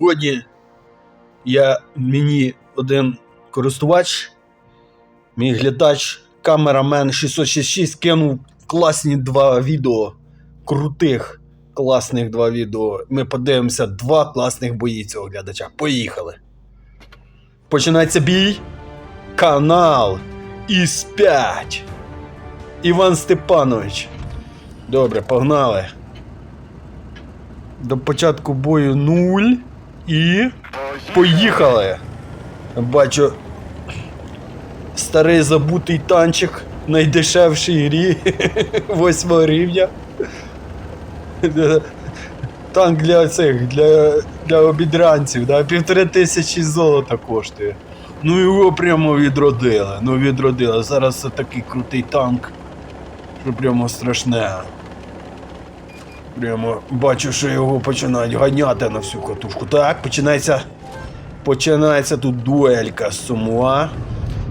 Сьогодні я мені один користувач, мій глядач, камерамен 666 кинув класні два відео. Крутих, класних два відео. Ми подивимося два класних бої цього глядача. Поїхали. Починається бій. Канал із 5. Іван Степанович. Добре, погнали. До початку бою 0 і. Поїхали! Бачу. Старий забутий танчик в найдешевшій грі 8 рівня. Танк для цих, для, для обідранців, да? півтори тисячі золота коштує. Ну його прямо відродили. Ну відродили. Зараз це такий крутий танк, що прямо страшне. Прямо бачу, що його починають ганяти на всю катушку. Так, починається. Починається тут дуелька з Сумуа.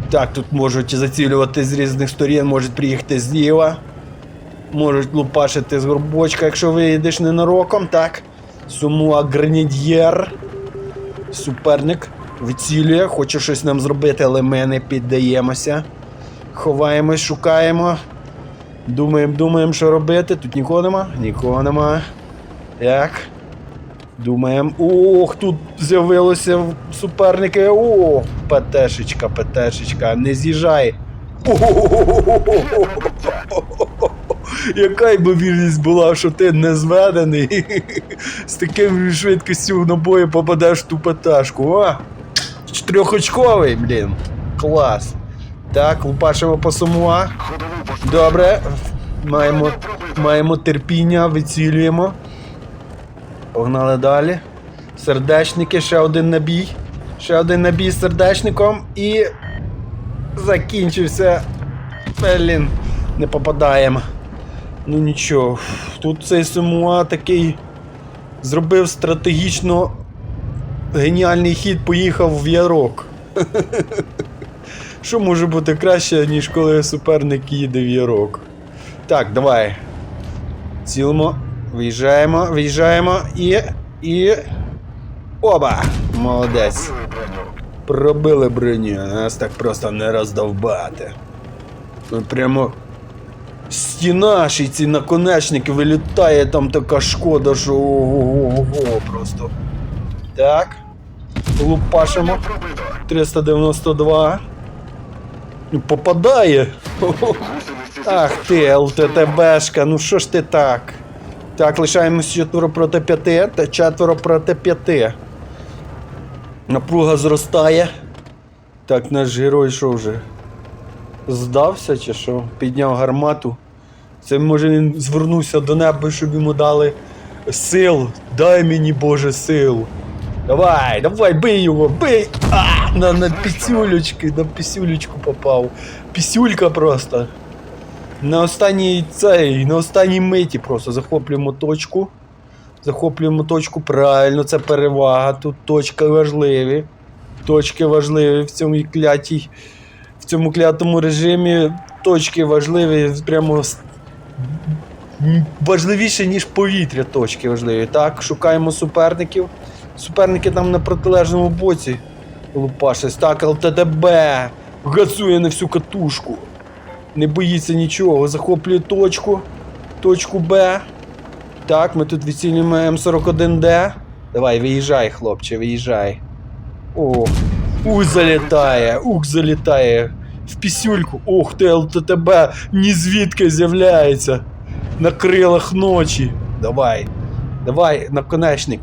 Так, тут можуть зацілювати з різних сторін, можуть приїхати зліва. Можуть лупашити з горбочка, якщо виїдеш ненароком, так. Сумуа Гренадьєр. Суперник вицілює, хоче щось нам зробити, але ми не піддаємося. Ховаємось, шукаємо. Думаємо, думаємо, що робити. Тут нікого нема? Нікого нема. Так. Думаємо. Ох, тут з'явилося суперники. О, ПТшечка, ПТшечка, не з'їжджай. Яка ймовірність була, що ти не зведений з таким швидкістю в набої попадеш в ту ПТшку, а? Чотирьохочковий, блін. Клас. Так, лупашимо по сумуа. Добре. Маємо, маємо терпіння, вицілюємо. Погнали далі. Сердечники, ще один набій. Ще один набій з сердечником і. Закінчився. Блін, не попадаємо. Ну нічого. Тут цей Сумуа такий зробив стратегічно геніальний хід, поїхав в ярок. Що може бути краще, ніж коли суперник їде в ярок? Так, давай. Цілимо. Виїжджаємо, виїжджаємо і. і. Оба! Молодець. Пробили броню, нас так просто не роздовбати. Тут прямо. Стіна і ці наконечники вилітає, там така шкода, що ого-го просто. Так. Лупашимо. 392. Попадає. Ах ти, ЛТТБшка, ну що ж ти так? Так, лишаємось четверо проти п'яти та четверо проти п'яти. Напруга зростає. Так, наш герой що вже? Здався чи що? Підняв гармату. Це може він звернувся до неба, щоб йому дали сил. Дай мені Боже сил. Давай, давай, бий його, бий! А, на, на пісюлечки, на пісюлечку попав. Пісюлька просто. На останній цей, на останній миті просто захоплюємо точку. Захоплюємо точку. Правильно, це перевага. Тут точки важливі. Точки важливі в цьому клятій. В цьому клятому режимі точки важливі прямо важливіше, ніж повітря точки важливі. Так, шукаємо суперників. Суперники там на протилежному боці. Лупашись. Так, ЛТДБ. Газує на всю катушку. Не боїться нічого. Захоплює точку. Точку Б. Так, ми тут відцінюємо М41Д. Давай, виїжджай, хлопче, виїжджай. О, ух, залітає, ух, залітає. В пісюльку. Ох ти, ЛТТБ, ні звідки з'являється. На крилах ночі. Давай. Давай, наконечник.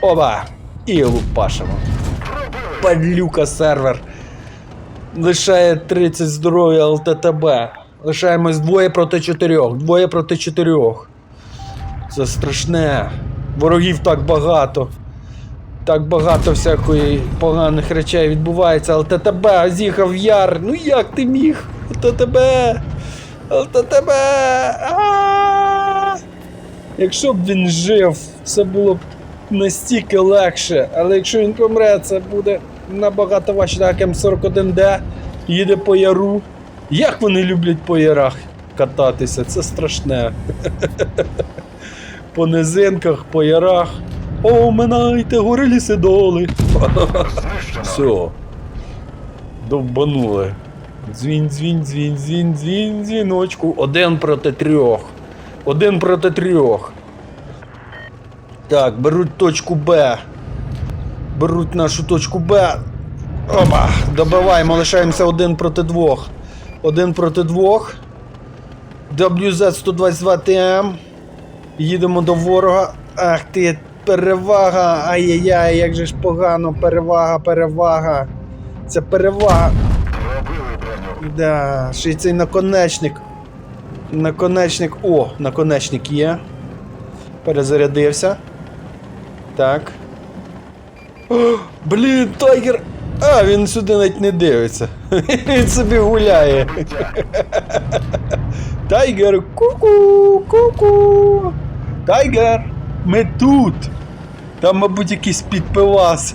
Оба! І лупашимо. Падлюка сервер. Лишає 30 здоров'я ЛТТБ. Лишаємось двоє проти чотирьох. Двоє проти чотирьох. Це страшне. Ворогів так багато. Так багато всякої поганих речей відбувається. ЛТТБ з'їхав яр. Ну як ти міг? ЛТТБ! ЛТТБ! Якщо б він жив, все було б настільки легше. Але якщо він помре, це буде набагато важче. Так, М41Д їде по яру. Як вони люблять по ярах кататися? Це страшне. По низинках, по ярах. Оминайте гори ліси доли. Все. Довбанули. Дзвін, дзвін, дзвін, дзвін, дзвін, дзвіночку. Один проти трьох. Один проти трьох. Так, беруть точку Б. Беруть нашу точку Б. Опа! Добиваємо, лишаємося один проти двох. Один проти двох. WZ-122TM. Їдемо до ворога. Ах ти, перевага. Ай-яй-яй, як же ж погано. Перевага, перевага. Це перевага. Да, ще й цей наконечник. Наконечник. О, наконечник є. Перезарядився. Так. О, блін, тайгер. А, він сюди навіть не дивиться. Він собі гуляє. Тайгер, ку-ку, ку-ку. Тайгер, ми тут. Там, мабуть, якийсь підпивас.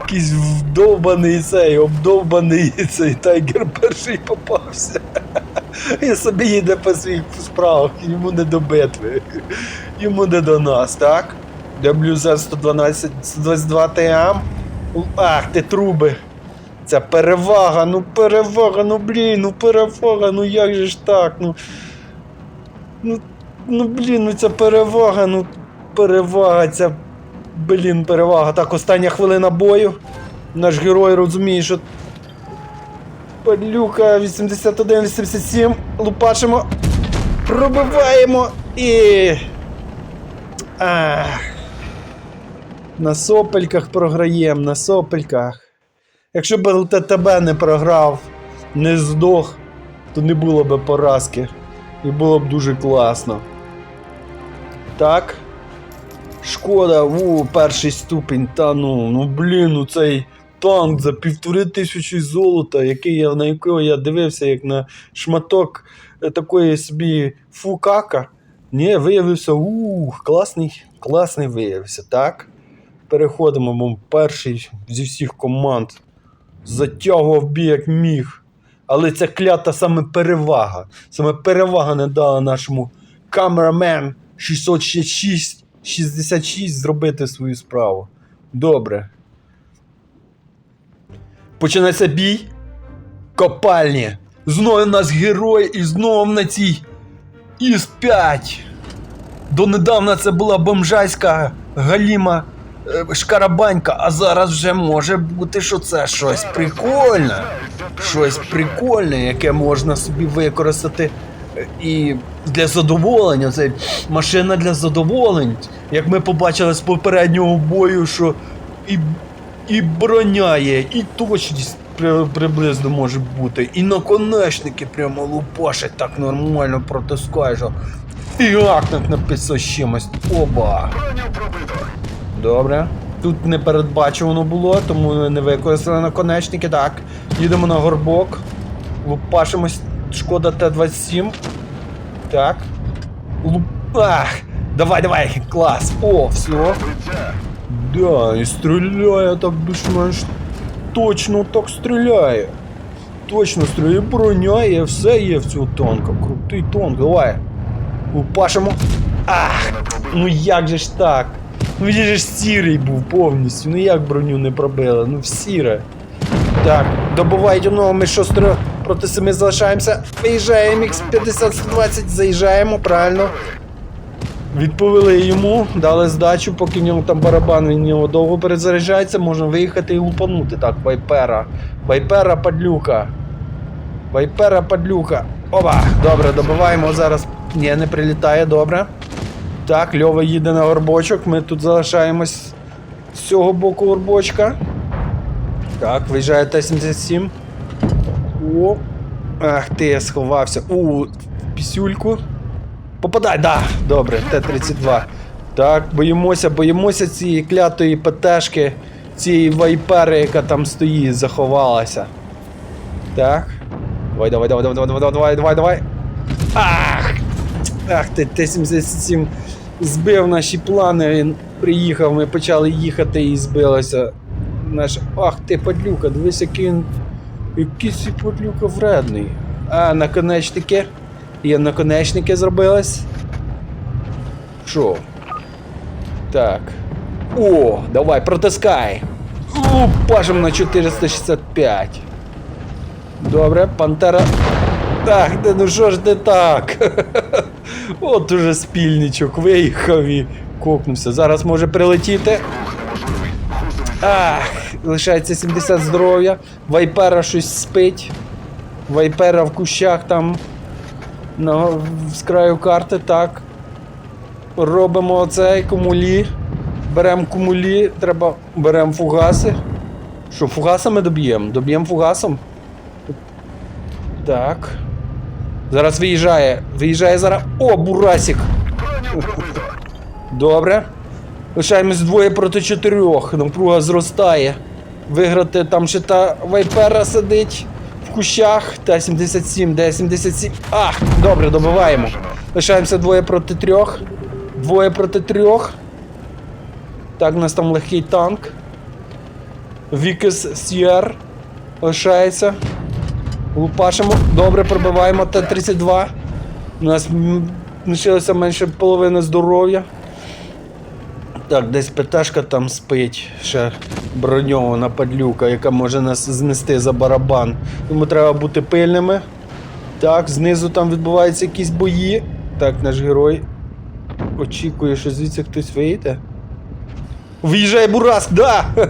Якийсь вдовбаний цей, обдовбаний цей тайгер перший попався. І собі їде по своїх справах, йому не до битви. Йому не до нас, так? WZ 112 122 ТМ. Ах, ти труби. Це перевага, ну перевага, ну блін, ну перевага, ну як же ж так? Ну, ну, ну блін, ну це перевага, ну перевага, ця Блін, перевага. Так, остання хвилина бою. Наш герой розуміє, що. Падлюка 81-87. Лупашимо. Пробиваємо і. Ах. На сопельках програємо, на сопельках. Якщо б ЛТТБ не програв, не здох, то не було б поразки. І було б дуже класно. Так. Шкода, у, перший ступінь, та ну, ну блін, ну цей танк за півтори тисячі золота, який я, на якого я дивився, як на шматок е, такої собі фукака. Ні, виявився, ух, класний, класний виявився, так? Переходимо, бо перший зі всіх команд. Затягував бій як міг. Але ця клята саме перевага. Саме перевага не дала нашому камерамен 666 66 зробити свою справу. Добре. Починається бій. Копальні. Знову нас герой і знову на цій із 5 Донедавна це була бомжайська галіма е, шкарабанька, а зараз вже може бути, що це щось прикольне. Щось прикольне, яке можна собі використати е, і для задоволення. Це машина для задоволень. Як ми побачили з попереднього бою, що і, і броня є, і точність при- приблизно може бути, і наконечники прямо лупашать так нормально протискаєш. Фіак так написано з чимось. Оба. Добре. Тут не передбачувано було, тому не використали наконечники. Так. Їдемо на горбок. Лупашимось. Шкода Т-27. Так. Луп... Ах! Давай, давай, клас. О, все. Да, і стріляє так більш-менш. Точно так стріляє. Точно стріляє, броня є, все є в цього танка. Крутий танк, давай. Лупашимо. Ах! Ну як же ж так? Ну він же ж сірий був повністю. Ну як броню не пробили? Ну сіре. Так, добувають одного, ми шостро проти семи залишаємося. Виїжджаємо X50-120, заїжджаємо, правильно. Відповіли йому, дали здачу, поки в нього там барабан, він нього довго перезаряджається, можна виїхати і лупанути. Так, вайпера. Вайпера падлюка. Вайпера падлюка. Опа! Добре, добиваємо зараз. Ні, не прилітає, добре. Так, Льова їде на горбочок, ми тут залишаємось з цього боку горбочка. Так, виїжджає Т-77. О! Ах ти, я сховався. У, пісюльку. Попадай, да, добре, Т-32. Так, боїмося, боїмося цієї клятої ПТшки, цієї вайпери, яка там стоїть, заховалася. Так. Давай, давай, давай, давай, давай, давай, давай, давай, давай. Ах! Ах ти, Т-77 збив наші плани, він приїхав, ми почали їхати і збилося. Наш... Ах ти, падлюка, дивись, який він. Який цей падлюка вредний. А, наконечники. Є наконечники зробились. Пішов. Так. О, давай, протискай. У, пашем на 465. Добре, пантера. Так, де, ну що ж не так? От уже спільничок виїхав і кокнувся. Зараз може прилетіти. Ах, лишається 70 здоров'я. Вайпера щось спить. Вайпера в кущах там на, з краю карти, так. Робимо оцей кумулі. Беремо кумулі, треба. Беремо фугаси. Що, фугасами доб'ємо? Доб'ємо фугасом? Так. Зараз виїжджає. Виїжджає зараз. О, бурасик! Добре. Лишаємось двоє проти чотирьох. Напруга зростає. Виграти там ще та вайпера сидить в кущах. Та 77, де 77. Ах, добре, добиваємо. Лишаємося двоє проти трьох. Двоє проти трьох. Так, у нас там легкий танк. Вікес Сєр лишається. Лупашимо. Добре, пробиваємо Т-32. У нас лишилося менше половини здоров'я. Так, десь ПТшка там спить, ще броньована падлюка, яка може нас знести за барабан. Тому треба бути пильними. Так, знизу там відбуваються якісь бої. Так, наш герой очікує, що звідси хтось вийде. Виїжджає Бураск, да!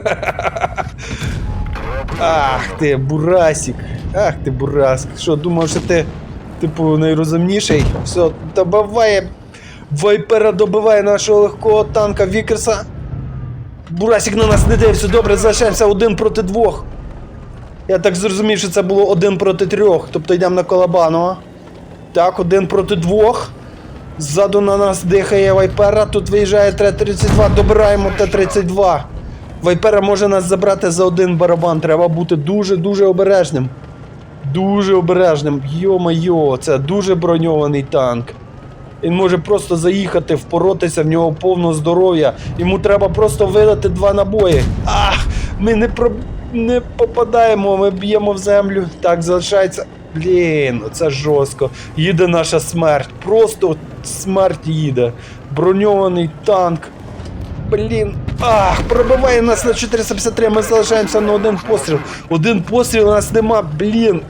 Ах ти, Бурасик. Ах ти, Бураск. Що, думав, що ти, типу, найрозумніший? Все, добиває. Вайпера добиває нашого легкого танка Вікерса. Бурасик на нас не дивився, добре, залишаємося один проти двох. Я так зрозумів, що це було один проти трьох. Тобто йдемо на Колобанова. Так, один проти двох. Ззаду на нас дихає Вайпера, тут виїжджає Т-32, добираємо Т-32. Вайпера може нас забрати за один барабан. Треба бути дуже-дуже обережним. Дуже обережним. Йо-майо, це дуже броньований танк. Він може просто заїхати, впоротися, в нього повно здоров'я. Йому треба просто видати два набої. Ах! Ми не про... не попадаємо, ми б'ємо в землю. Так, залишається. Блін, це жорстко. Їде наша смерть. Просто смерть їде. Броньований танк. Блін. Ах, пробиває нас на 453, ми залишаємося на один постріл. Один постріл у нас нема, блін.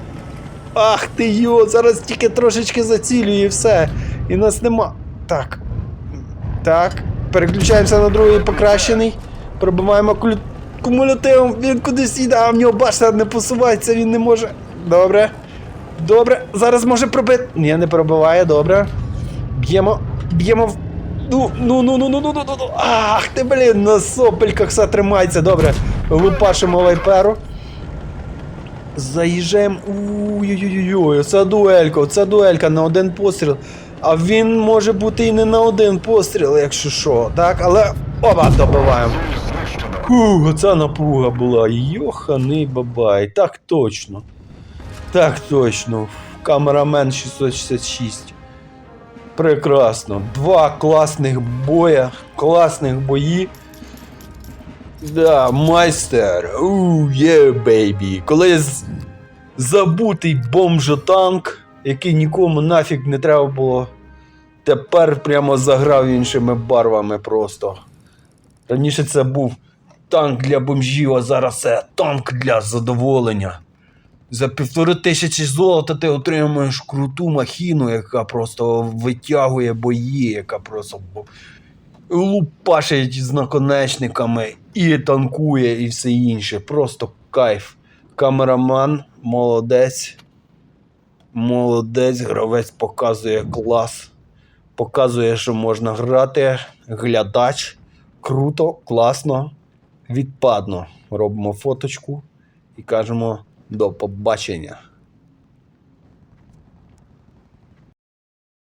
Ах ти йо, зараз тільки трошечки зацілює і все. І нас нема. Так. Так. Переключаємося на другий покращений. Пробиваємо кулю... кумулятивом. Він кудись їде, а в нього башта не посувається, він не може. Добре. Добре. Зараз може пробити. Ні, не пробиває, добре. Б'ємо. Б'ємо в. Ну, ну, ну, ну, ну, ну, ну, ну, ну. Ах ти, блін, на сопельках все тримається. Добре. Лупашимо вайперу. Заїжджаємо. Ой-ой-ой, це дуелька, це дуелька на один постріл. А він може бути і не на один постріл, якщо що, так? Але оба добиваємо. Ціль оця напруга була. Йоханий бабай. Так точно. Так точно. Камерамен 666. Прекрасно. Два класних боя, класних бої. Да, майстер. Ууу, є, бейбі. Колись забутий бомжотанк, який нікому нафіг не треба було. Тепер прямо заграв іншими барвами просто. Раніше це був танк для бомжів, а зараз це танк для задоволення. За півтори тисячі золота ти отримуєш круту махіну, яка просто витягує бої, яка просто лупашить з наконечниками і танкує, і все інше. Просто кайф. Камераман, молодець. Молодець, гравець показує клас. Показує, що можна грати. Глядач. Круто, класно, відпадно. Робимо фоточку і кажемо до побачення.